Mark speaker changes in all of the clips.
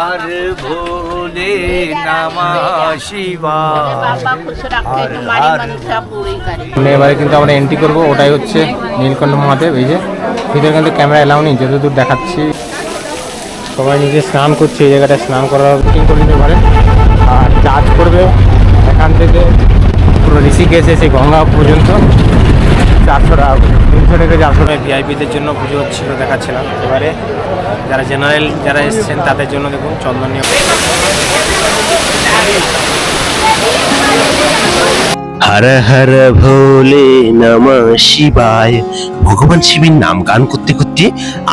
Speaker 1: আর ভোলে
Speaker 2: এবারে কিন্তু আমরা এন্ট্রি করব ওটাই হচ্ছে নীলকণ্ঠ মহাদেব এই যে ভিতরে কিন্তু ক্যামেরা এলাও নেই যতদূর দেখাচ্ছি। সবাই নিজে স্নান করছে এই জায়গাটা স্নান করার বুকিং করে নিতে পারে আর চার্জ করবে এখান থেকে পুরো ঋষিকেশে সেই গঙ্গা পর্যন্ত। চারশো টাকা তিনশো টাকা চারশো টাকা ভিআইপিদের জন্য পুজো হচ্ছিল দেখাচ্ছিলাম। এবারে যারা জেনারেল যারা এসছেন, তাদের জন্য দেখুন চন্দনীয়
Speaker 3: হর হর ভোলে নম শিবায়। ভগবান শিবের নাম গান করতে করতে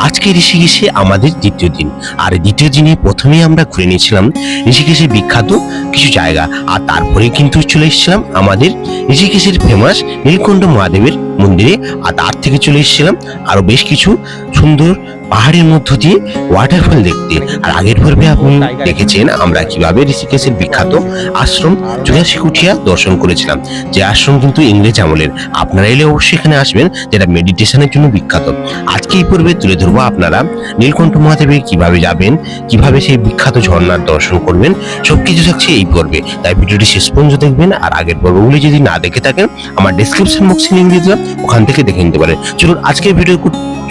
Speaker 3: আজকে ঋষিকেশে আমাদের দ্বিতীয় দিন। আর দ্বিতীয় দিনে প্রথমে আমরা ঘুরে নিয়েছিলাম ঋষিকেশের বিখ্যাত কিছু জায়গা। আর তারপরে কিন্তু চলে এসেছিলাম আমাদের ঋষিকেশের ফেমাস নীলকণ্ঠ মহাদেবের মন্দিরে। আর তার থেকে চলে এসেছিলাম আরও বেশ কিছু সুন্দর পাহাড়ের মধ্য দিয়ে ওয়াটারফল দেখতে। আর আগের পর্বে আপনি দেখেছেন আমরা কীভাবে ঋষিকেশের বিখ্যাত আশ্রম চুরাশি কুঠিয়া দর্শন করেছিলাম। যে আশ্রম কিন্তু ইংরেজ আমলের। আপনারা এলে অবশ্যই এখানে আসবেন যেটা মেডিটেশনের জন্য বিখ্যাত। আজকে এই পর্বে তুলে ধরবো আপনারা নীলকণ্ঠ মহাদেবে কীভাবে যাবেন কীভাবে সেই বিখ্যাত ঝর্ণার দর্শন করবেন সবকিছু থাকছে এই পর্বে। তাই ভিডিওটি শেষ পর্যন্ত দেখবেন আর আগের পর্বগুলি যদি না দেখে থাকেন আমার ডিসক্রিপশন বক্সে লিঙ্ক দিয়ে দিলাম ওখান থেকে দেখে নিতে পারেন। চলুন আজকের ভিডিও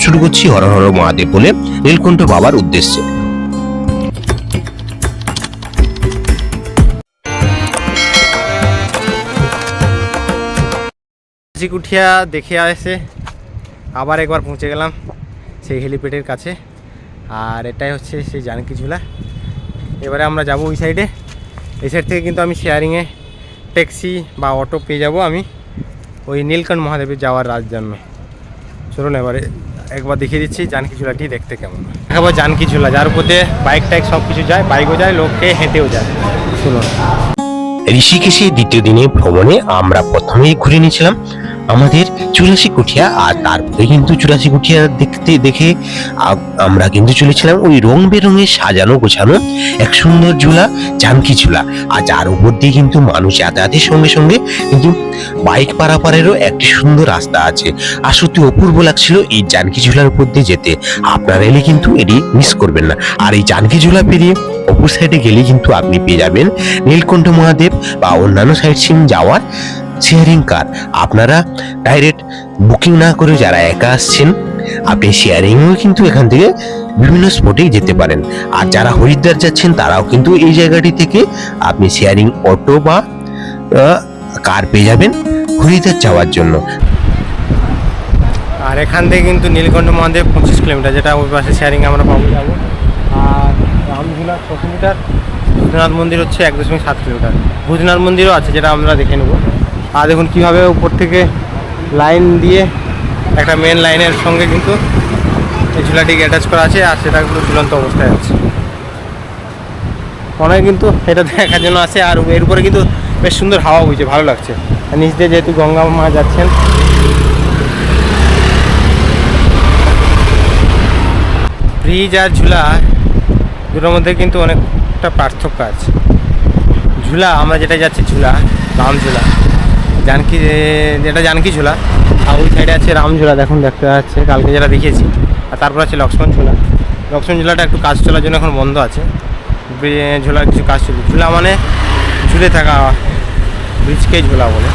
Speaker 3: শুরু করছি হর হর মহাদেব বলে নীলকণ্ঠ বাবার উদ্দেশ্যে।
Speaker 2: কুঠিয়া দেখে আসে, আবার একবার পৌঁছে গেলাম সেই হেলিপ্যাডের কাছে। আর এটাই হচ্ছে সেই জানকি ঝুলা। এবারে আমরা যাব ওই সাইডে এই সাইড থেকে কিন্তু আমি শেয়ারিংয়ে ট্যাক্সি বা অটো পেয়ে যাব আমি ওই নীলকণ্ঠ মহাদেবের যাওয়ার রাজ জন্য চলুন এবারে একবার দেখিয়ে দিচ্ছি জানকি ঝুলাটি দেখতে কেমন। দেখাবো জানকি ঝুলা যার উপর বাইক টাইক সব কিছু যায় বাইকও যায়, লোককে হেঁটেও যায়। শুনুন
Speaker 3: ঋষিকেশে দ্বিতীয় দিনে ভ্রমণে আমরা প্রথমেই ঘুরে নিয়েছিলাম আমাদের চুরাশি কুঠিয়া, আর তারপরে কিন্তু চুরাশি কুঠিয়া দেখতে দেখে আমরা কিন্তু চলেছিলাম ওই রং বেরঙের সাজানো গোছানো এক সুন্দর ঝুলা জানকি ঝুলা। আর যার উপর দিয়ে কিন্তু মানুষ যাতায়াতের সঙ্গে সঙ্গে কিন্তু বাইক পারাপারেরও একটি সুন্দর রাস্তা আছে। আর সত্যি অপূর্ব লাগছিল এই জানকি ঝুলার উপর দিয়ে যেতে। আপনারা এলে কিন্তু এটি মিস করবেন না। আর এই জানকি ঝুলা পেরিয়ে অপর সাইডে গেলে কিন্তু আপনি পেয়ে যাবেন নীলকণ্ঠ মহাদেব বা অন্যান্য সাইট সিন যাওয়ার শেয়ারিং কার আপনারা ডাইরেক্ট বুকিং না করে যারা একা আসছেন আপনি শেয়ারিংও কিন্তু এখান থেকে বিভিন্ন স্পটেই যেতে পারেন। আর যারা হরিদ্বার যাচ্ছেন, তারাও কিন্তু এই জায়গাটি থেকে আপনি শেয়ারিং অটো বা কার পেয়ে যাবেন হরিদ্বার যাওয়ার জন্য।
Speaker 2: আর এখান থেকে কিন্তু নীলকণ্ঠ মহাদেব পঁচিশ কিলোমিটার, যেটা ওই পাশে শেয়ারিং আমরা পাবো। যাব আর রামঝুলা ছশো মিটার ভূতনাথ মন্দির হচ্ছে এক দশমিক সাত কিলোমিটার। ভূতনাথ মন্দিরও আছে, যেটা আমরা দেখে নেব। আর দেখুন কীভাবে উপর থেকে লাইন দিয়ে একটা মেন লাইনের সঙ্গে কিন্তু এই ঝুলাটিকে অ্যাটাচ করা আছে আর সেটা কিন্তু ঝুলন্ত অবস্থায় আছে। অনেক কিন্তু এটা দেখার জন্য আছে আর এর উপরে কিন্তু বেশ সুন্দর হাওয়া বইছে, ভালো লাগছে। আর নিচ দিয়ে যেহেতু গঙ্গা মা যাচ্ছেন ব্রিজ আর ঝুলা দুটোর মধ্যে কিন্তু অনেকটা পার্থক্য আছে। ঝুলা, আমরা যেটা যাচ্ছি ঝুলা রাম ঝুলা, জানকি, যেটা জানকি ঝুলা আর ওই সাইডে আছে রামঝোলা, দেখুন দেখতে যাচ্ছে কালকে যেটা দেখিয়েছি। আর তারপর আছে লক্ষ্মণ ঝোলা। লক্ষ্মণ ঝোলাটা একটু কাজ চলার জন্য এখন বন্ধ আছে। ঝুলার কিছু কাজ চলছে। ঝোলা মানে ঝুলে থাকা ব্রিজকেই ঝোলা বলে।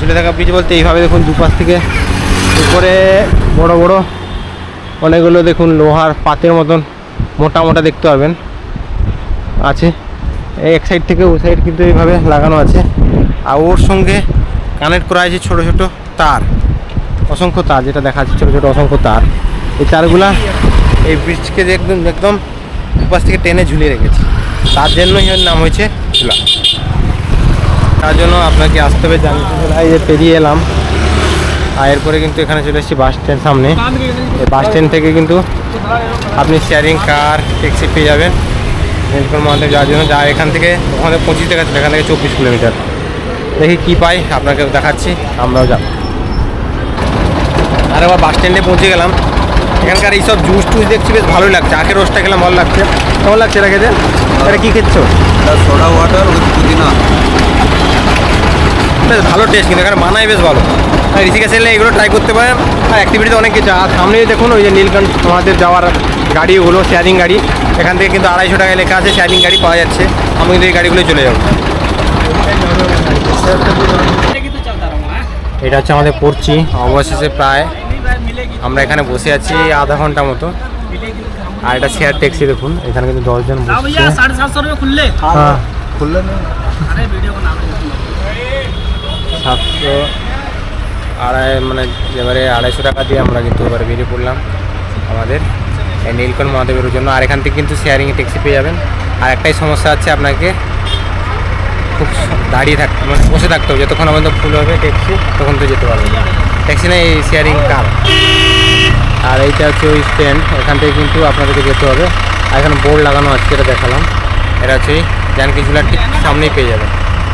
Speaker 2: ঝুলে থাকা ব্রিজ বলতে এইভাবে দেখুন দুপাশ থেকে উপরে বড় বড় অনেকগুলো দেখুন লোহার পাতের মতন মোটা মোটা দেখতে পাবেন। আছে। এক সাইড থেকে ওই সাইড কিন্তু এইভাবে লাগানো আছে। আর ওর সঙ্গে কানেক্ট করা আছে ছোট ছোট তার। অসংখ্য তার, যেটা দেখা যাচ্ছে ছোটো ছোটো অসংখ্য তার। এই তারগুলা এই ব্রিজকে একদম একদম দুপাশ থেকে টেনে ঝুলিয়ে রেখেছে। তার জন্যই এর নাম হয়েছে ঝুলা। তার জন্য আপনাকে আসতে হবে জানতে এই যে পেরিয়ে এলাম। আর এরপরে কিন্তু এখানে চলে এসেছি বাস স্ট্যান্ড সামনে। এই বাস স্ট্যান্ড থেকে কিন্তু আপনি শেয়ারিং কার ট্যাক্সি পেয়ে যাবেন। নীলকণ্ঠ মহাদেব যাওয়ার জন্য। যা এখান থেকে ওখানে পঁচিশ টাকা এখান থেকে চব্বিশ কিলোমিটার। দেখি কী পাই আপনাকে দেখাচ্ছি, আমরাও যাব। আর আবার বাস স্ট্যান্ডে পৌঁছে গেলাম। এখানকার এইসব জুস টুস দেখছি বেশ ভালোই লাগছে। আখের রসটা খেলাম ভালো লাগছে। কেমন লাগছে এটা খেতে এটা কী খেচ্ছ
Speaker 1: সোডা ওয়াটার উইথ পুদিনা।
Speaker 2: বেশ ভালো টেস্ট কিন্তু এখানে বানায় বেশ ভালো। আর ঋষিকেশ এলে এগুলো ট্রাই করতে পারেন। আর অ্যাক্টিভিটিতে অনেক কিছু আর সামনেই দেখুন ওই যে নীলকণ্ঠ মহাদেব যাওয়ার গাড়িগুলো শেয়ারিং গাড়ি। এখান থেকে কিন্তু আড়াইশো টাকায় লেখা আছে শেয়ারিং গাড়ি পাওয়া যাচ্ছে। আমি কিন্তু এই গাড়িগুলো চলে যাব। এটা হচ্ছে আমাদের পড়ছি অবশেষে প্রায় আমরা এখানে বসে আছি আধা ঘণ্টা মতো। আর এটা শেয়ার ট্যাক্সি দেখুন এখানে কিন্তু দশজন হ্যাঁ।
Speaker 4: হ্যাঁ,
Speaker 2: সাতশো আড়াই মানে এবারে আড়াইশো টাকা দিয়ে আমরা কিন্তু এবারে বেরিয়ে পড়লাম আমাদের নীলকণ মহাদেবের জন্য। আর এখান থেকে কিন্তু শেয়ারিং ট্যাক্সি পেয়ে যাবেন। আর একটাই সমস্যা আছে আপনাকে খুব দাঁড়িয়ে থাকতে মানে বসে থাকতে হবে। যতক্ষণ আমাদের ফুল হবে ট্যাক্সি তখন তো যেতে পারবে না। ট্যাক্সি না এই শেয়ারিং কার আর এইটা হচ্ছে ওই স্ট্যান্ড এখান থেকে কিন্তু আপনাদেরকে যেতে হবে। আর এখানে বোর্ড লাগানো আছে, যেটা দেখালাম। এটা হচ্ছে জানকি ঝুলার ঠিক সামনেই পেয়ে যাবেন।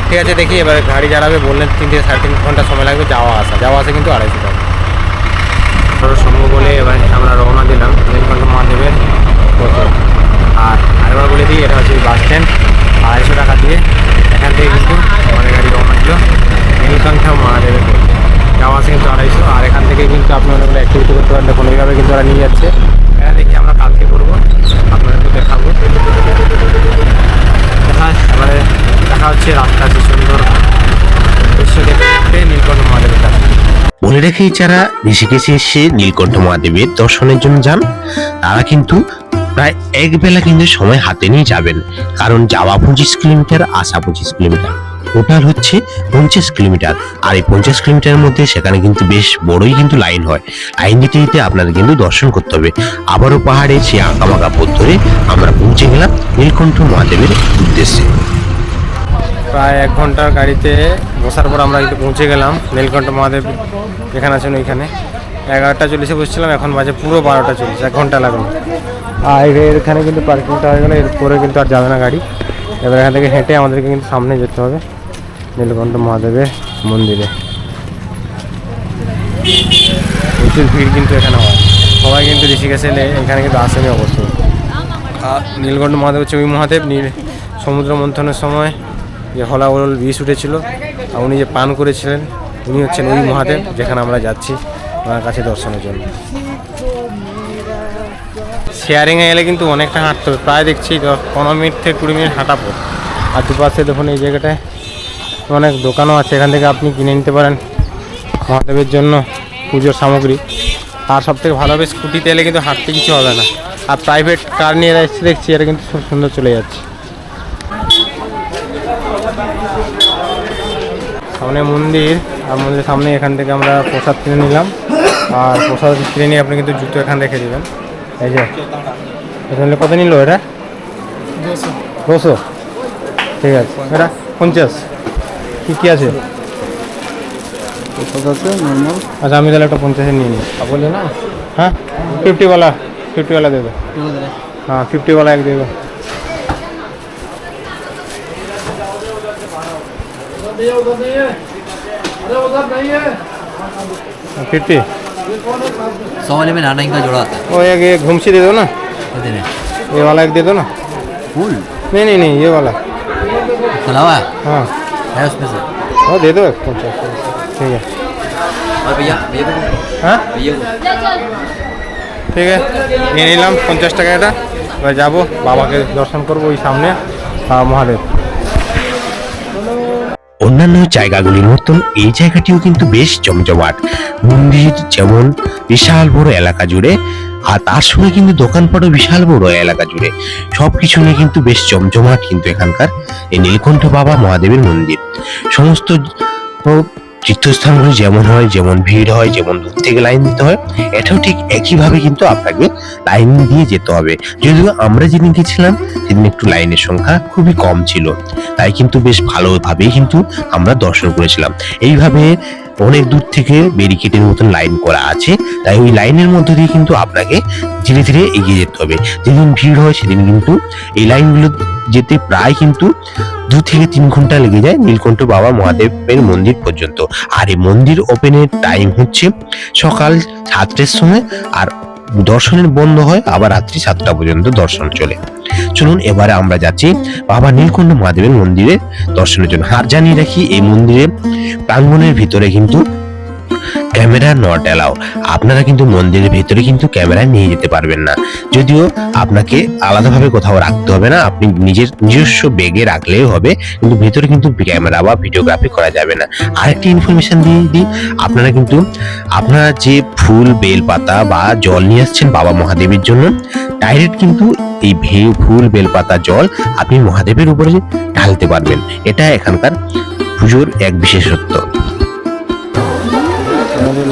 Speaker 2: ঠিক আছে, দেখি এবার গাড়ি যারাবে, বললেন তিন থেকে সাড়ে তিন ঘণ্টা সময় লাগবে, যাওয়া আসা। যাওয়া আসা কিন্তু আড়াইশো টাকা। ধরো, সম্ভব বলে এবার আমরা রওনা দিলাম। নীলকণ্ঠ মহাদেবের পথে আর আরেকবার বলে দিই, এটা হচ্ছে বাস স্ট্যান্ড আড়াইশো টাকা দিয়ে এখান থেকে কিন্তু আমাদের গাড়ি রওনা দিল। নীলকণ্ঠ মহাদেবের যাওয়া আসা কিন্তু আড়াইশো, আর এখান থেকে কিন্তু আপনারা ওগুলো অ্যাক্টিভিটি করতে পারেন দেখুন এইভাবে কিন্তু ওরা নিয়ে যাচ্ছে। এটা দেখি আমরা কালকে করব আপনাদেরকে দেখাবো। দেখা এবারে দেখা হচ্ছে রাস্তা আছে সুন্দর দৃশ্য দেখতে নীলকণ্ঠ মহাদেবের কাছে।
Speaker 3: বলে রেখে যারা ঋষিকেশে এসে নীলকণ্ঠ মহাদেবের দর্শনের জন্য যান, তারা কিন্তু প্রায় এক বেলা কিন্তু সময় হাতে নিয়ে যাবেন। কারণ যাওয়া পঁচিশ কিলোমিটার, আসা পঁচিশ কিলোমিটার। টোটাল হচ্ছে পঞ্চাশ কিলোমিটার। আর এই পঞ্চাশ কিলোমিটারের মধ্যে সেখানে কিন্তু বেশ বড়ই কিন্তু লাইন হয়। লাইন দিতে দিতে আপনাদের কিন্তু দর্শন করতে হবে। আবারও পাহাড়ে সে আঁকাবাঁকা পথ ধরে আমরা পৌঁছে গেলাম নীলকণ্ঠ মহাদেবের উদ্দেশ্যে।
Speaker 2: প্রায় এক ঘণ্টার গাড়িতে বসার পর আমরা কিন্তু পৌঁছে গেলাম নীলকণ্ঠ মহাদেব যেখানে আছেন ওইখানে। এগারোটা চল্লিশে বসছিলাম, এখন বাজে পুরো বারোটা চল্লিশ, এক ঘণ্টা লাগল। আর এখানে কিন্তু পার্কিংটা হয়ে গেলে এরপরে কিন্তু আর যাবে না গাড়ি। এবার এখান থেকে হেঁটে আমাদেরকে কিন্তু সামনে যেতে হবে। নীলকণ্ঠ মহাদেবের মন্দিরে। প্রচুর ভিড় কিন্তু এখানে হয়। সবাই কিন্তু ঋষিকেশে এলে এখানে কিন্তু আসেনি অবশ্যই আর নীলকণ্ঠ মহাদেব হচ্ছে ওই মহাদেব, নীল সমুদ্র মন্থনের সময় যে হলাবল বিষ উঠেছিল, আর উনি যে পান করেছিলেন, উনি হচ্ছেন ওই মহাদেব, যেখানে আমরা যাচ্ছি ওনার কাছে দর্শনের জন্য। শেয়ারিংয়ে এলে কিন্তু অনেকটা হাঁটতে হবে। প্রায় দেখছি পনেরো মিনিট থেকে কুড়ি মিনিট হাঁটা পর আর দুপাশে দেখুন এই জায়গাটায় অনেক দোকানও আছে এখান থেকে আপনি কিনে নিতে পারেন মহাদেবের জন্য পুজোর সামগ্রী। আর সব থেকে ভালো হবে স্কুটিতে এলে কিন্তু হাঁটতে কিছু হবে না। আর প্রাইভেট কার নিয়ে এরা এসছে দেখছি এটা কিন্তু খুব সুন্দর চলে যাচ্ছে। সামনে মন্দির আর মন্দিরের সামনে এখান থেকে আমরা প্রসাদ কিনে নিলাম। আর প্রসাদ কিনে নিয়ে আপনি কিন্তু জুতো এখানে রেখে দেবেন এই যে এখানে কত নিল এটা? দুশো? ঠিক আছে। এটা পঞ্চাশ। কী কী আছে আচ্ছা আমি তাহলে একটা পঞ্চাশে নিয়ে নিই বললে না হ্যাঁ फिफ्टी वाला फिफ्टी वाला दे दो हाँ फिफ्टी वाला एक दे दो फिफ्टी
Speaker 5: सौ वाले में नाना का जोड़ा आता है
Speaker 2: वो एक ये घुमसी दे दो ना
Speaker 5: कितने में?
Speaker 2: ये वाला एक दे दो ना
Speaker 5: फूल
Speaker 2: नहीं नहीं नहीं ये वाला
Speaker 5: खुलावा
Speaker 2: हाँ
Speaker 5: है उसमें से
Speaker 2: वो दे दो एक पचास ठीक है
Speaker 5: और भैया भैया को
Speaker 2: हाँ
Speaker 5: भैया को
Speaker 2: ঠিক আছে নিয়ে নিলাম পঞ্চাশ টাকা এটা এবার যাবো বাবাকে দর্শন করবো ওই সামনে আহ, মহাদেব
Speaker 3: অন্যান্য জায়গাগুলির মতন এই জায়গাটিও কিন্তু বেশ জমজমাট। মন্দির যেমন বিশাল বড় এলাকা জুড়ে, আর তার সঙ্গে কিন্তু দোকানপাটও বিশাল বড় এলাকা জুড়ে। সব কিছু নিয়ে কিন্তু বেশ জমজমাট কিন্তু এখানকার এই নীলকণ্ঠ বাবা মহাদেবের মন্দির। সমস্ত তীর্থস্থানগুলো যেমন হয়, যেমন ভিড় হয়, যেমন দূর থেকে লাইন দিতে হয়, এটাও ঠিক একইভাবে কিন্তু আপনাকে লাইন দিয়ে যেতে হবে। যদিও আমরা যেদিন গেছিলাম, সেদিন একটু লাইনের সংখ্যা খুবই কম ছিল। তাই কিন্তু বেশ ভালোভাবেই কিন্তু আমরা দর্শন করেছিলাম। এইভাবে অনেক দূর থেকে ব্যারিকেডের মতন লাইন করা আছে। তাই ওই লাইনের মধ্যে দিয়ে কিন্তু আপনাকে ধীরে ধীরে এগিয়ে যেতে হবে। যেদিন ভিড় হয়, সেদিন কিন্তু এই লাইনগুলো যেতে প্রায় কিন্তু দু থেকে তিন ঘণ্টা লেগে যায় নীলকণ্ঠ বাবা মহাদেবের মন্দির পর্যন্ত। আর এই মন্দির ওপেনের টাইম হচ্ছে সকাল সাতটার সময় আর দর্শনের বন্ধ হয় আবার রাত্রি সাতটা পর্যন্ত দর্শন চলে। চলুন এবারে আমরা যাচ্ছি বাবা নীলকণ্ঠ মহাদেবের মন্দিরে দর্শনের জন্য। আর জানিয়ে রাখি, এই মন্দিরে প্রাঙ্গণের ভিতরে কিন্তু ক্যামেরা নট অ্যালাউ আপনারা কিন্তু মন্দিরের ভেতরে কিন্তু ক্যামেরা নিয়ে যেতে পারবেন না। যদিও আপনাকে আলাদাভাবে কোথাও রাখতে হবে না, আপনি নিজের নিজস্ব বেগে রাখলেও হবে, কিন্তু ভেতরে কিন্তু ক্যামেরা বা ভিডিওগ্রাফি করা যাবে না। আরেকটি ইনফরমেশন দিয়ে দিই, আপনারা কিন্তু, আপনারা যে ফুল, বেলপাতা বা জল নিয়ে আসছেন বাবা মহাদেবের জন্য ডাইরেক্ট কিন্তু এই ভে, ফুল, বেলপাতা, জল আপনি মহাদেবের উপরে ঢালতে পারবেন। এটা এখানকার পুজোর এক বিশেষত্ব।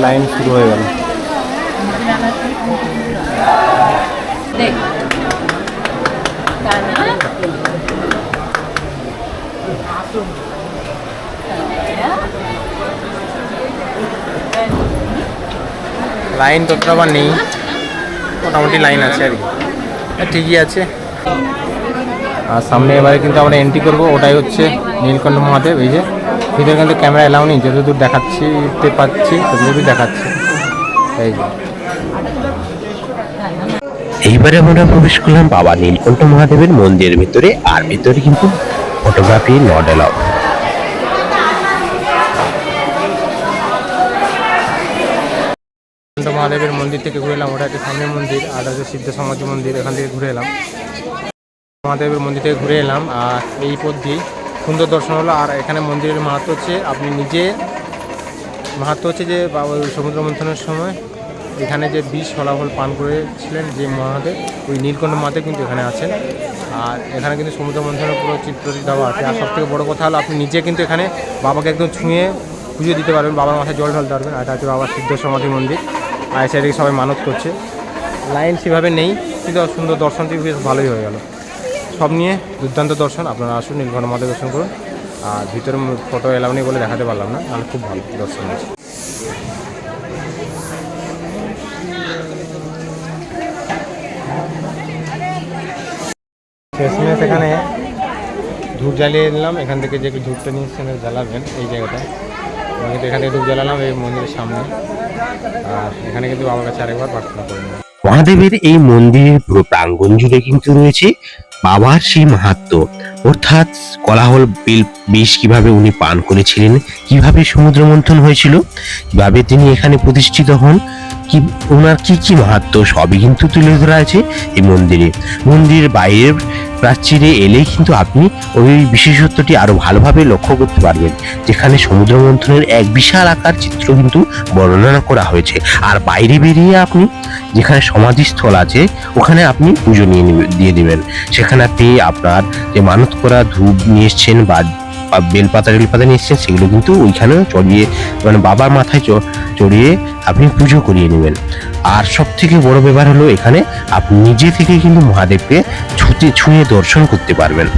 Speaker 2: লাইন শুরু হয়ে গেল। লাইন ততটা আবার নেই। মোটামুটি লাইন আছে আর কি। ঠিকই আছে। আর সামনে এবারে কিন্তু আমরা এন্ট্রি করব। ওটাই হচ্ছে নীলকণ্ঠ মহাদেব এই যে। ভিতরে কিন্তু ক্যামেরা এলাও নেই যতদূর দেখাচ্ছি তে পাচ্ছি ততদূরই দেখাচ্ছি। এই যে।
Speaker 3: এইবারে আমরা প্রবেশ করলাম বাবা নীলকণ্ঠ মহাদেবের মন্দিরের ভিতরে আর ভিতরে কিন্তু ফটোগ্রাফি নট এলাও
Speaker 2: মহাদেবের মন্দির থেকে ঘুরে এলাম ওটা একটা সামনের মন্দির আর হচ্ছে সিদ্ধ সমাজ মন্দির এখান থেকে ঘুরে এলাম। মহাদেবের মন্দির থেকে ঘুরে এলাম আর এই পথ দিয়ে সুন্দর দর্শন হলো, আর এখানে মন্দিরের মাহাত্ম হচ্ছে আপনি নিজে, মাহাত্ম হচ্ছে যে সমুদ্র মন্থনের সময় এখানে যে বিষ ফলাফল পান করেছিলেন যে মহাদেব, ওই নীলকণ্ঠ মহাদেব কিন্তু এখানে আছেন। আর এখানে কিন্তু সমুদ্র মন্থনের পুরো চিত্রটি দেওয়া আছে। আর সব থেকে বড়ো কথা হলো, আপনি নিজে কিন্তু এখানে বাবাকে একদম ছুঁয়ে পুজো দিতে পারবেন, বাবার মাথায় জল ঢালতে পারবেন। আর এটা হচ্ছে বাবার সিদ্ধ সমাধি মন্দির। আর সাইডে সবাই মানত করছে। লাইন সেভাবে নেই, কিন্তু সুন্দর দর্শনটি বেশ ভালোই হয়ে গেল। সব নিয়ে দুর্দান্ত দর্শন। আপনারা আসুন নীলকণ্ঠ মহাদেব দর্শন করুন। আর ভিতরে ফটো এলাও নেই বলে দেখাতে পারলাম না তাহলে খুব ভালো দর্শন হয়েছে। শেষমেশ এখানে ধূপ জ্বালিয়ে নিলাম। এখান থেকে যে ধূপটা নিয়ে এসেছেন জ্বালাবেন এই জায়গাটায় আমরা কিন্তু এখান থেকে ধূপ জ্বালালাম এই মন্দিরের সামনে। আর এখানে কিন্তু বাবার কাছে আরেকবার প্রার্থনা করে
Speaker 3: মহাদেবের এই মন্দিরের পুরো প্রাঙ্গণ জুড়ে কিন্তু রয়েছে বাবার সেই মাহাত্ম। অর্থাৎ কলাহল বিল বিষ কীভাবে উনি পান করেছিলেন, কীভাবে সমুদ্র মন্থন হয়েছিল, কীভাবে তিনি এখানে প্রতিষ্ঠিত হন, কি ওনার কি কি মাহাত্ম, সবই কিন্তু তুলে ধরা আছে এই মন্দিরে। মন্দিরের বাইরের প্রাচীরে এলেই কিন্তু আপনি ওই বিশেষত্বটি আরও ভালোভাবে লক্ষ্য করতে পারবেন। যেখানে সমুদ্র মন্থনের এক বিশাল আকার চিত্র কিন্তু বর্ণনা করা হয়েছে। আর বাইরে বেরিয়ে আপনি যেখানে সমাধিস্থল আছে, ওখানে আপনি পুজো নিয়ে দিয়ে দেবেন। সেখানে আপনি আপনার যে মানত করা ধূপ নিয়ে এসছেন বা বেলপাতা বেলপাতা নিয়ে এসছেন, সেগুলো কিন্তু ওইখানেও চড়িয়ে মানে বাবার মাথায় চড়িয়ে আপনি পুজো করিয়ে নেবেন। আর সব থেকে বড় ব্যাপার হলো এখানে আপনি নিজে থেকে কিন্তু মহাদেবকে ছুতে, ছুঁয়ে দর্শন করতে পারবেন।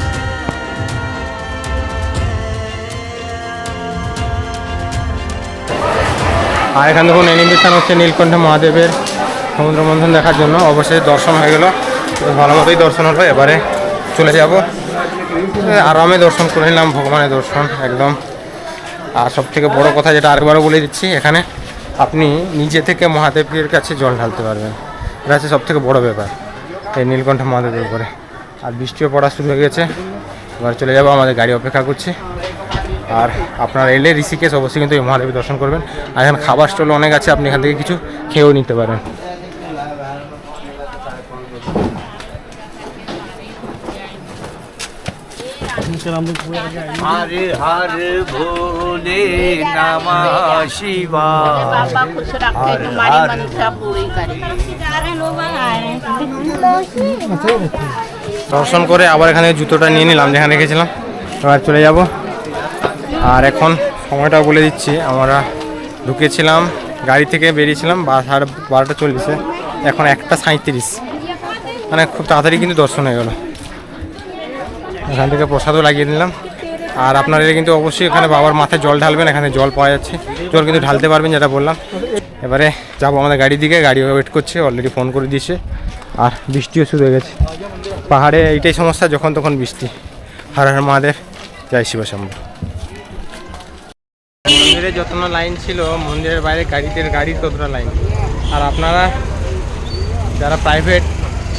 Speaker 2: আর এখানে দেখুন অ্যানিমেশন হচ্ছে নীলকণ্ঠ মহাদেবের সমুদ্র মন্থন দেখার জন্য। অবশ্যই দর্শন হয়ে গেল। ভালো মতোই দর্শন হলো এবারে চলে যাব। আরামে দর্শন করে নিলাম, ভগবানের দর্শন, একদম। আর সব থেকে বড় কথা যেটা আরেকবারও বলে দিচ্ছি, এখানে আপনি নিজে থেকে মহাদেবের কাছে জল ঢালতে পারবেন। এটা হচ্ছে সব থেকে বড় ব্যাপার, এই নীলকণ্ঠ মহাদেবের উপরে। আর বৃষ্টিও পড়া শুরু হয়ে গেছে, এবার চলে যাব, আমাদের গাড়ি অপেক্ষা করছে। আর আপনারা এলে ঋষিকেশ অবশ্যই কিন্তু এই মহাদেবের দর্শন করবেন। আর এখানে খাবার স্টল অনেক আছে, আপনি এখান থেকে কিছু খেয়েও নিতে পারেন।
Speaker 6: হরে ভোলে শিবা।
Speaker 2: দর্শন করে আবার এখানে জুতোটা নিয়ে নিলাম যেখানে গেছিলাম এবার চলে যাব। আর এখন সময়টা বলে দিচ্ছি আমরা ঢুকেছিলাম গাড়ি থেকে বেরিয়েছিলাম বা সাড়ে বারোটা চল্লিশে। এখন একটা সাঁত্রিশ মানে খুব তাড়াতাড়ি কিন্তু দর্শন হয়ে গেলো। এখান থেকে প্রসাদও লাগিয়ে দিলাম আর আপনারা কিন্তু অবশ্যই এখানে বাবার মাথায় জল ঢালবেন, এখানে জল পাওয়া যাচ্ছে। জল কিন্তু ঢালতে পারবেন যেটা বললাম। এবারে যাব আমাদের গাড়ির দিকে, গাড়ি ওয়েট করছে অলরেডি ফোন করে দিয়েছে। আর বৃষ্টিও শুরু হয়ে গেছে। পাহাড়ে এইটাই সমস্যা, যখন তখন বৃষ্টি। হর হর মহাদেব, জয় শিব মন্দিরে যতটা লাইন ছিল, মন্দিরের বাইরে গাড়িতে, গাড়ির ততটা লাইন আর আপনারা যারা প্রাইভেট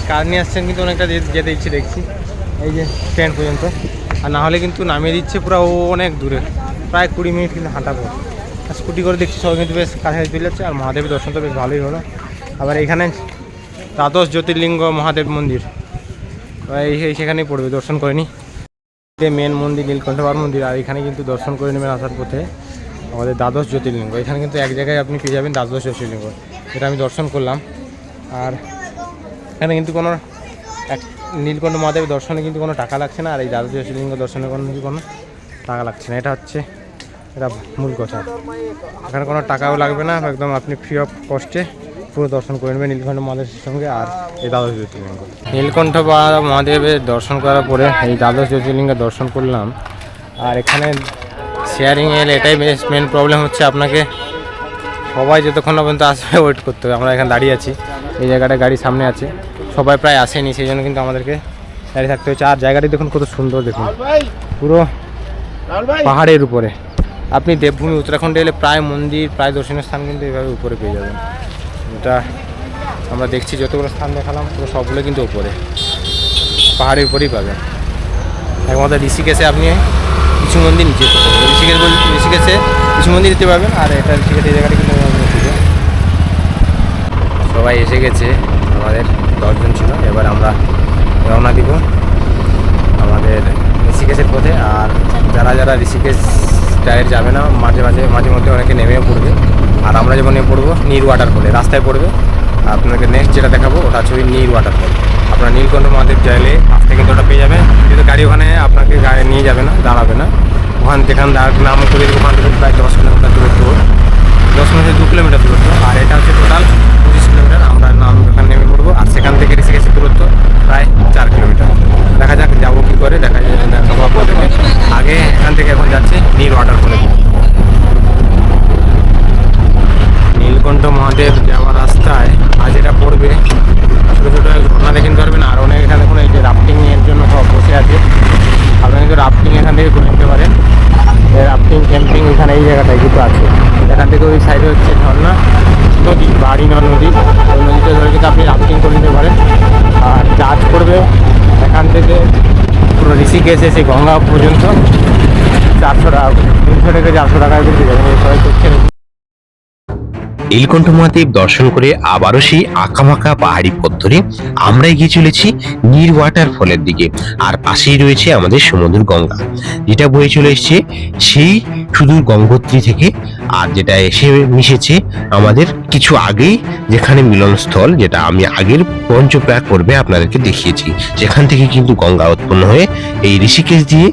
Speaker 2: কার নিয়ে আসছেন, কিন্তু অনেকটা যেতে ইচ্ছে দেখছি। এই যে স্ট্যান্ড পর্যন্ত। আর না হলে কিন্তু নামিয়ে দিচ্ছে পুরো অনেক দূরে। প্রায় কুড়ি মিনিট কিন্তু হাঁটা পর আর স্কুটি করে দেখছি সবাই কিন্তু বেশ কাছাকাছি চলে যাচ্ছে, আর মহাদেবের দর্শন তো বেশ ভালোই হলো। আবার এখানে দ্বাদশ জ্যোতির্লিঙ্গ মহাদেব মন্দির। এই সেখানেই পড়বে, দর্শন করে নি। মেন মন্দির নীলকণ্ঠবার মন্দির, আর এখানে কিন্তু দর্শন করে নেবেন আসার পথে আমাদের দ্বাদশ জ্যোতির্লিঙ্গ। এখানে কিন্তু এক জায়গায় আপনি পেয়ে যাবেন দ্বাদশ জ্যোতির্লিঙ্গ। এটা আমি দর্শন করলাম। আর এখানে কিন্তু কোনো এক নীলকণ্ঠ মহাদেবের দর্শনে কিন্তু কোনো টাকা লাগছে না, আর এই দ্বাদশ জ্যোতির্লিঙ্গ দর্শনে কোনো কিন্তু কোনো টাকা লাগছে না। এটা হচ্ছে, এটা মূল কথা। এখানে কোনো টাকাও লাগবে না, একদম আপনি ফ্রি অফ কস্টে পুরো দর্শন করে নেবেন নীলকণ্ঠ মহাদেবের সঙ্গে আর এই দ্বাদশ জ্যোতির্লিঙ্গ নীলকণ্ঠ বা মহাদেবের দর্শন করার পরে এই দ্বাদশ জ্যোতির্লিঙ্গের দর্শন করলাম। আর এখানে শেয়ারিং এর এটাই মেন প্রবলেম হচ্ছে আপনাকে সবাই যতক্ষণ পর্যন্ত আসবে ওয়েট করতে হবে। আমরা এখানে দাঁড়িয়ে আছি। এই জায়গাটা গাড়ি সামনে আছে। সবাই প্রায় আসেনি সেই জন্য কিন্তু আমাদেরকে দাঁড়িয়ে থাকতে হচ্ছে। আর জায়গাটি দেখুন কত সুন্দর দেখুন। পুরো পাহাড়ের উপরে। আপনি দেবভূমি উত্তরাখণ্ডে এলে প্রায় মন্দির প্রায় দর্শনীয় স্থান কিন্তু এইভাবে উপরে পেয়ে যাবেন। এটা আমরা দেখছি যতগুলো স্থান দেখালাম পুরো সবগুলো কিন্তু উপরে। পাহাড়ের উপরেই পাবেন। একমাত্র ঋষিকেশে আপনি কিছু মন্দির নিচে ঋষিকেশ বল ঋষিকেশে কিছু মন্দির দিতে পারবেন আর এটা ঋষিকেশ এই জায়গাটা কিন্তু সবাই এসে গেছে আমাদের। দশজন ছিল, এবার আমরা রওনা দিব আমাদের ঋষিকেশের পথে। আর যারা যারা ঋষিকেশ ডাইরেক্ট যাবে না, মাঝে মাঝে মাঝে মধ্যে অনেকে নেমেও পড়বে। আর আমরা যেমন নেমে পড়ব নীর ওয়াটারফলে রাস্তায় পড়বে। আপনাকে নেক্সট যেটা দেখাবো, ওটা হচ্ছে ওই নীর ওয়াটারফল আপনার নীলকণ্ঠ মহাদেব চাইলে রাস্তায় কিন্তু ওটা পেয়ে যাবেন। কিন্তু গাড়ি ওখানে আপনাকে গাড়ি নিয়ে যাবে না, দাঁড়াবে না। ওখান দাঁড় নাম করে ওখান থেকে প্রায় দশ কিলোমিটার দূরত্ব। দশ কিলোমিটার দু কিলোমিটার দূরত্ব। আর এটা হচ্ছে টোটাল পঁচিশ পড়ব আর সেখান থেকে ঋষিকেশের দূরত্ব প্রায় চার কিলোমিটার। দেখা যাক যাব কী করে, দেখা আপনাদেরকে। আগে এখান থেকে এখন যাচ্ছে নীল ওয়াটারফলে নীলকণ্ঠ মহাদেব যাওয়ার রাস্তায় আজ এটা পড়বে। ছোটো ছোটো ঝর্ণা দেখে নিতে পারবেন, আর অনেক এখানে দেখুন এই যে রাফটিংয়ের জন্য সব বসে আছে। আপনারা কিন্তু রাফটিং এখান থেকে করে নিতে পারেন। রাফটিং ক্যাম্পিং এখানে এই জায়গাটায় কিন্তু আছে। এখান থেকে ওই সাইডে হচ্ছে ঝর্ণা। নদী, বাড়ি না নদী, ওই নদীতে ধরে কিন্তু আপনি রাফটিং করে নিতে পারেন, আর চার্জ করবে, এখান থেকে পুরো ঋষিকেশ এসে গঙ্গা পর্যন্ত চারশো টাকা, তিনশো থেকে চারশো টাকায় কিন্তু যাবেন সবাই করছেন
Speaker 3: নীলকণ্ঠ মহাদেব দর্শন করে আবারও সেই আঁকামাকা পাহাড়ি পথ ধরে আমরা এগিয়ে চলেছি নীর ওয়াটার ফলের দিকে। আর পাশেই রয়েছে আমাদের সমুদ্র গঙ্গা। যেটা বয়ে চলে এসছে সেই সুদূর গঙ্গোত্রী থেকে, আর যেটা এসে মিশেছে আমাদের কিছু আগেই যেখানে মিলনস্থল, যেটা আমি আগের পঞ্চপ্রয়াগ পর্বে আপনাদেরকে দেখিয়েছি। যেখান থেকে কিন্তু গঙ্গা উৎপন্ন হয়ে এই ঋষিকেশ দিয়ে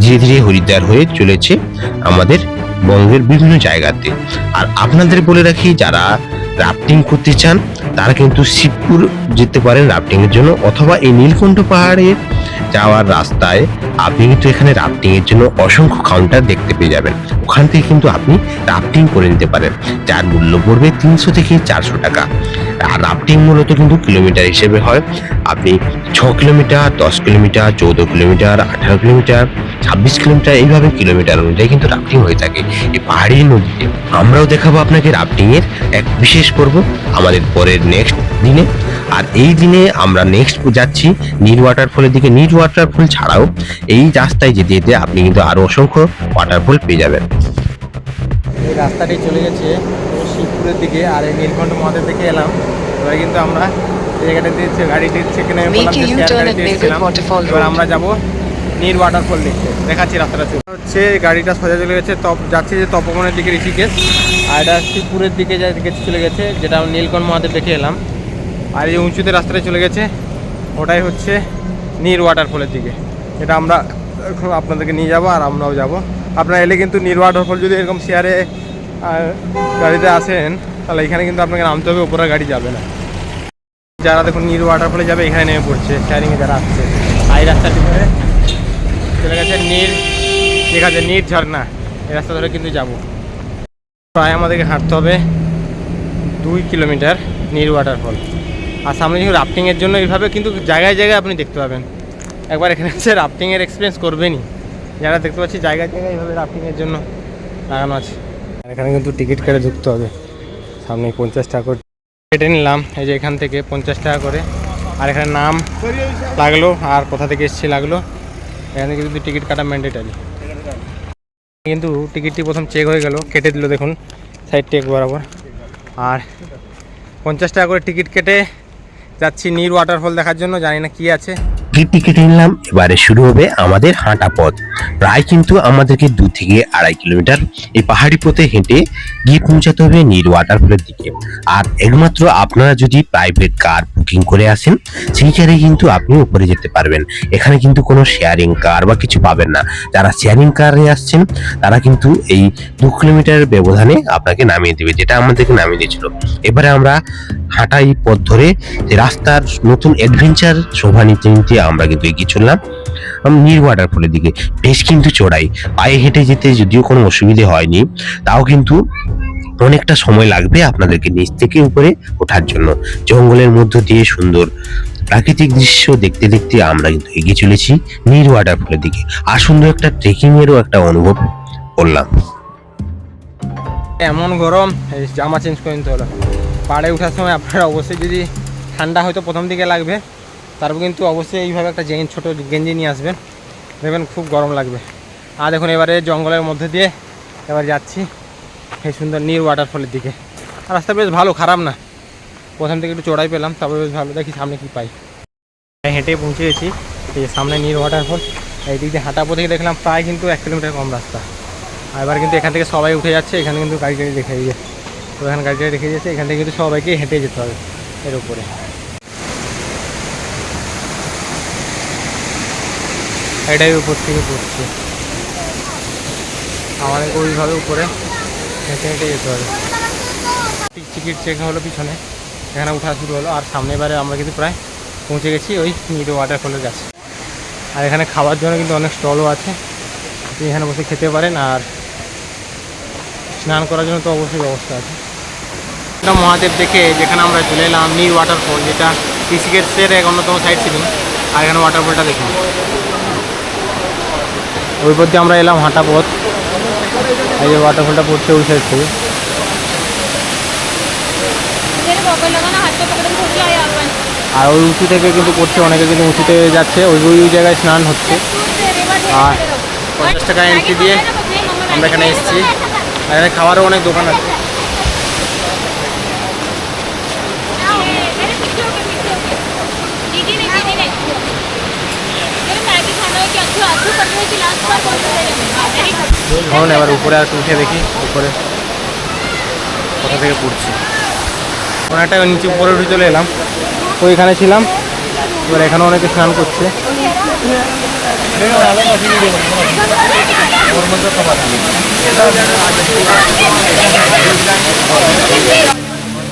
Speaker 3: ধীরে ধীরে হরিদ্বার হয়ে চলেছে আমাদের বঙ্গের বিভিন্ন জায়গাতে। আর আপনাদের বলে রাখি, যারা রাফটিং করতে চান, তারা কিন্তু শিবপুর যেতে পারেন রাফটিংয়ের জন্য, অথবা এই নীলকণ্ঠ পাহাড়ে যাওয়ার রাস্তায় আপনি কিন্তু এখানে রাফটিংয়ের জন্য অসংখ্য কাউন্টার দেখতে পেয়ে যাবেন। ওখান থেকে কিন্তু আপনি রাফটিং করে নিতে পারেন, যার মূল্য পড়বে তিনশো থেকে চারশো টাকা। রাফটিং মূলত কিন্তু কিলোমিটার হিসেবে হয়। আপনি ছ কিলোমিটার দশ কিলোমিটার চৌদ্দ কিলোমিটার আঠারো কিলোমিটার ছাব্বিশ কিলোমিটার এইভাবে কিলোমিটার অনুযায়ী কিন্তু রাফটিং হয়ে থাকে এই পাহাড়ি নদীতে। আমরাও দেখাবো আপনাকে রাফটিংয়ের এক বিশেষ পর্ব আমাদের পরের নেক্সট দিনে। আর এই দিনে আমরা নেক্সট যাচ্ছি নীল ওয়াটারফলের দিকে। নীল ওয়াটারফল ছাড়াও এই রাস্তায় যেতে যেতে আপনি কিন্তু আরও অসংখ্য ওয়াটারফল পেয়ে যাবেন।
Speaker 2: এই রাস্তাটি চলে গেছে শিবপুরের দিকে। আর এই নীলকণ্ঠ মহাদেব থেকে এলাম। এবার কিন্তু আমরা জায়গাটা দিচ্ছে এখানে শেয়ার গাড়িতে এসেছিলাম এবার আমরা যাব নীল ওয়াটারফল দেখতে। দেখাচ্ছি রাস্তাটা হচ্ছে গাড়িটা সোজা চলে গেছে তপ যাচ্ছে যে তপবনের দিকে ঋষিকেশ। আর এটা শিবপুরের দিকে চলে গেছে যেটা আমি নীলকণ্ঠ মহাদেব দেখে এলাম। আর এই উঁচুতে রাস্তাটা চলে গেছে ওটাই হচ্ছে নীল ওয়াটারফলের দিকে। এটা আমরা এখন আপনাদেরকে নিয়ে যাব আর আমরাও যাব। আপনারা এলে কিন্তু নীল ওয়াটারফল যদি এরকম শেয়ারে গাড়িতে আসেন তাহলে এখানে কিন্তু আপনাকে নামতে হবে উপরে গাড়ি যাবে না। যারা দেখুন নীল ওয়াটারফলে যাবে, এখানে নেমে পড়ছে শেয়ারিংয়ে যারা আসছে। এই রাস্তাটি ধরে চলে গেছে নীল, ঠিক আছে, নীল ঝর্ণা। এই রাস্তা ধরে কিন্তু যাব। প্রায় আমাদেরকে হাঁটতে হবে দুই কিলোমিটার নীল ওয়াটারফল আর সামনে যখন রাফটিংয়ের জন্য এইভাবে কিন্তু জায়গায় জায়গায় আপনি দেখতে পাবেন। একবার এখানে হচ্ছে রাফটিংয়ের এক্সপিরিয়েন্স করবেনই। যারা দেখতে পাচ্ছি, জায়গায় জায়গায় এইভাবে রাফটিংয়ের জন্য লাগানো আছে। এখানে কিন্তু টিকিট কেটে ঢুকতে হবে। সামনে পঞ্চাশ টাকা করে কেটে নিলাম। এই যে এখান থেকে পঞ্চাশ টাকা করে। আর এখানে নাম লাগল আর কোথা থেকে এসছে লাগল। এখানে কিন্তু টিকিট কাটা ম্যান্ডেটারি কিন্তু টিকিটটি প্রথম চেক হয়ে গেল, কেটে দিল দেখুন সাইড টেক বরাবর। আর পঞ্চাশ টাকা করে টিকিট কেটে যাচ্ছি নীর ওয়াটারফল দেখার জন্য, জানি না কি আছে।
Speaker 3: টিকিট কেটে নিলাম, এবারে শুরু হবে আমাদের হাঁটা পথ। প্রায় কিন্তু আমাদেরকে দু থেকে আড়াই কিলোমিটার এই পাহাড়ি পথে হেঁটে গিয়ে পৌঁছাতে হবে নীর ওয়াটারফলের দিকে। আর একমাত্র আপনারা যদি প্রাইভেট কার বুকিং করে আসেন, সেই কারে কিন্তু আপনি উপরে যেতে পারবেন। এখানে কিন্তু কোনো শেয়ারিং কার বা কিছু পাবেন না। যারা শেয়ারিং কারে আসছেন, তারা কিন্তু এই দু কিলোমিটারের ব্যবধানে আপনাকে নামিয়ে দেবে, যেটা আমাদেরকে নামিয়ে দিয়েছিল। এবারে আমরা হাঁটা এই পথ ধরে রাস্তার নতুন অ্যাডভেঞ্চার শোভা নিতে নিতে আমরা কিন্তু এগিয়ে চললাম। নীর ওয়াটারফলের দিকে। বেশ কিন্তু চড়াই পায়ে হেঁটে যেতে যদিও কোনো অসুবিধে হয়নি, তাও কিন্তু অনেকটা সময় লাগবে আপনাদেরকে নিচ থেকে উপরে ওঠার জন্য। জঙ্গলের মধ্য দিয়ে সুন্দর প্রাকৃতিক দৃশ্য দেখতে দেখতে আমরা কিন্তু এগিয়ে চলেছি নীর ওয়াটারফলের দিকে। আর সুন্দর একটা ট্রেকিংয়েরও একটা অনুভব করলাম।
Speaker 2: এমন গরম জামা চেঞ্জ করে নিতে হলো। পাড়ে ওঠার সময় আপনারা অবশ্যই যদি ঠান্ডা হয়তো প্রথম দিকে লাগবে। তারপর কিন্তু অবশ্যই এইভাবে একটা জেন ছোটো গেঞ্জি নিয়ে আসবেন। দেখবেন খুব গরম লাগবে। আর দেখুন, এবারে জঙ্গলের মধ্যে দিয়ে এবার যাচ্ছি এই সুন্দর নীর ওয়াটারফলের দিকে। রাস্তা বেশ ভালো, খারাপ না। প্রথম থেকে একটু চড়াই পেলাম, তারপরে বেশ ভালো। দেখি সামনে কি পাই। হেঁটে পৌঁছে গেছি, এই সামনে নীর ওয়াটারফল এই দিক দিয়ে হাঁটা পথে দেখলাম প্রায় কিন্তু এক কিলোমিটার কম রাস্তা। এবার কিন্তু এখান থেকে সবাই উঠে যাচ্ছে, এখানে কিন্তু গাড়ি টাড়ি রেখে দিয়ে তো এখানে গাড়ি টাড়ি রেখে দিয়েছে, এখান থেকে কিন্তু সবাইকে হেঁটে যেতে হবে এর উপরে। এটাই উপর থেকে পড়ছে। আমাদেরকে ওইভাবে উপরে হেঁটে হেঁটে যেতে হবে। টিকিট চেক হলো পিছনে। এখানে উঠা শুরু হলো। আর সামনে এবারে আমরা কিন্তু প্রায় পৌঁছে গেছি ওই মিডো ওয়াটারফলের কাছে। আর এখানে খাওয়ার জন্য কিন্তু অনেক স্টলও আছে। আপনি এখানে বসে খেতে পারেন আর স্নান করার জন্য তো অবশ্যই ব্যবস্থা আছে। এটা মহাদেব দেখে যেখানে আমরা চলে এলাম নীর ওয়াটারফল যেটা ঋষিকেশের এক অন্যতম সাইড ছিল। আর এখানে ওয়াটারফলটা দেখুন। ওই পথ দিয়ে আমরা এলাম হাঁটা পথ। এই যে ওয়াটারফলটা পড়ছে ওই সাইড থেকে। আর ওই উঁচু থেকে কিন্তু পড়ছে অনেকে কিন্তু উঁচুতে যাচ্ছে ওই ওই জায়গায় স্নান হচ্ছে। আর পঞ্চাশ টাকা এন্ট্রি দিয়ে আমরা এখানে এসেছি। আর এখানে খাবারও অনেক দোকান আছে। ধরুন, এবার উপরে আর উঠে দেখি, উপরে। কোথা থেকে পড়ছি? অনেকটা নিচে উপরে উঠে চলে এলাম। তো ওইখানে ছিলাম। এবার এখানে অনেকে স্নান করছে।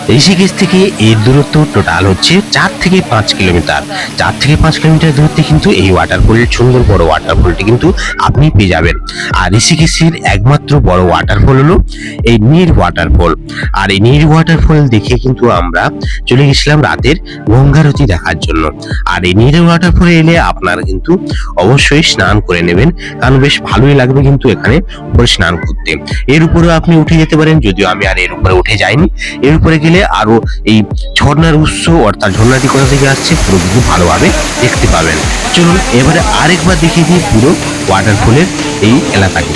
Speaker 3: ঋষিকেশ থেকে এর দূরত্ব টোটাল হচ্ছে চার থেকে পাঁচ কিলোমিটার। চার থেকে পাঁচ কিলোমিটার দূরত্বে কিন্তু এই ওয়াটারফলের সুন্দর বড় ওয়াটারফলটি কিন্তু আপনি পেয়ে যাবেন। আর ঋষিকেশের একমাত্র বড় ওয়াটারফল হলো এই নীর ওয়াটারফল আর এই নীর ওয়াটারফল দেখে কিন্তু আমরা চলে গেছিলাম রাতের গঙ্গারতি দেখার জন্য। আর এই নীর ওয়াটারফলে এলে আপনারা কিন্তু অবশ্যই স্নান করে নেবেন, কারণ বেশ ভালোই লাগবে কিন্তু এখানে উপরে স্নান করতে। এর উপরেও আপনি উঠে যেতে পারেন, যদিও আমি আর এর উপরে উঠে যাইনি। এর উপরে গেলে আরও এই ঝর্ণার উৎস অর্থাৎ ঝর্ণাটি কোথা থেকে আসছে, পুরো কিন্তু ভালোভাবে দেখতে পাবেন। চলুন, এবারে আরেকবার দেখিয়ে দিই পুরো ওয়াটারফলের এই এলাকাটি।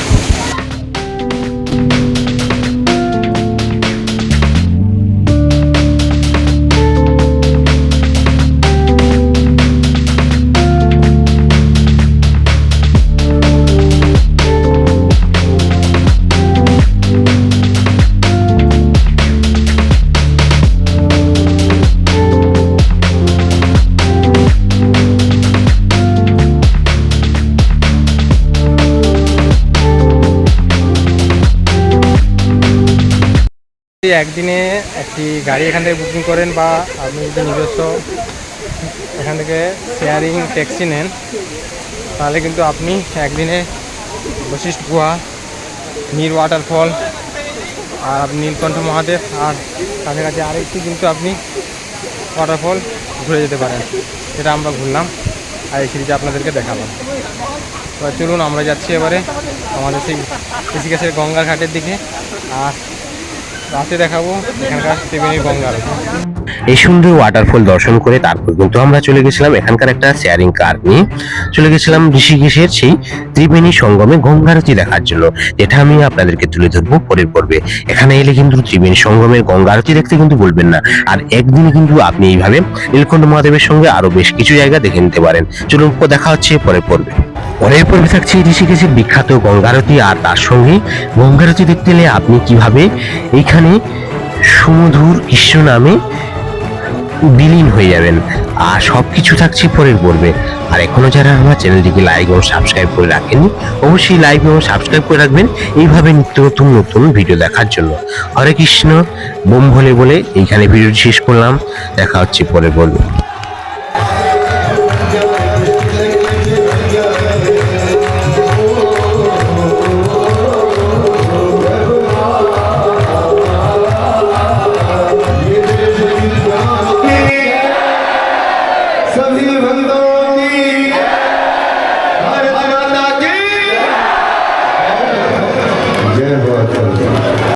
Speaker 2: একদিনে একটি গাড়ি এখান থেকে বুকিং করেন বা আপনি যদি নিজস্ব এখান থেকে শেয়ারিং ট্যাক্সি নেন, তাহলে কিন্তু আপনি একদিনে বশিষ্ঠ গুহা নীর ওয়াটারফল আর নীলকণ্ঠ মহাদেব আর কাছাকাছি আরেকটি কিন্তু আপনি ওয়াটারফল ঘুরে যেতে পারেন। যেটা আমরা ঘুরলাম আর এই সিরিজে আপনাদেরকে দেখালাম এবার চলুন আমরা যাচ্ছি এবারে আমাদের সেই ঋষিকেশের গঙ্গার ঘাটের দিকে। আর রাতে দেখাবো এখানকার ত্রিবেণী গঙ্গা।
Speaker 3: এই সুন্দর ওয়াটারফল দর্শন করে তারপর কিন্তু আমরা চলে গেছিলাম এখানকার একটা শেয়ারিং কার নিয়ে। চলে গেছিলাম ঋষিকেশের সেই ত্রিবেণী সঙ্গমে গঙ্গারতি দেখার জন্য, যেটা আমি আপনাদেরকে তুলে ধরবো পরের পর্বে। এখানে এলে কিন্তু ত্রিবেণী সঙ্গমের গঙ্গারতি দেখতে কিন্তু বলবেন না। আর একদিনে কিন্তু আপনি এইভাবে নীলকণ্ঠ মহাদেবের সঙ্গে আরও বেশ কিছু জায়গা দেখে নিতে পারেন। চলুন দেখা হচ্ছে পরের পর্বে। পরের পর্বে থাকছে ঋষিকেশের বিখ্যাত গঙ্গারতি আর তার সঙ্গে গঙ্গারতি দেখতে এলে আপনি কীভাবে এইখানে সুমধুর কৃষ্ণ নামে বিলীন হয়ে যাবেন। আর সব কিছু থাকছে পরের পর্বে। আর এখনও যারা আমার চ্যানেলটিকে লাইক এবং সাবস্ক্রাইব করে রাখেনি অবশ্যই লাইক এবং সাবস্ক্রাইব করে রাখবেন। এইভাবে নিত্য নতুন নতুন ভিডিও দেখার জন্য। হরে কৃষ্ণ, বোম ভোলে বলে এইখানে ভিডিওটি শেষ করলাম। দেখা হচ্ছে পরের পর্বে।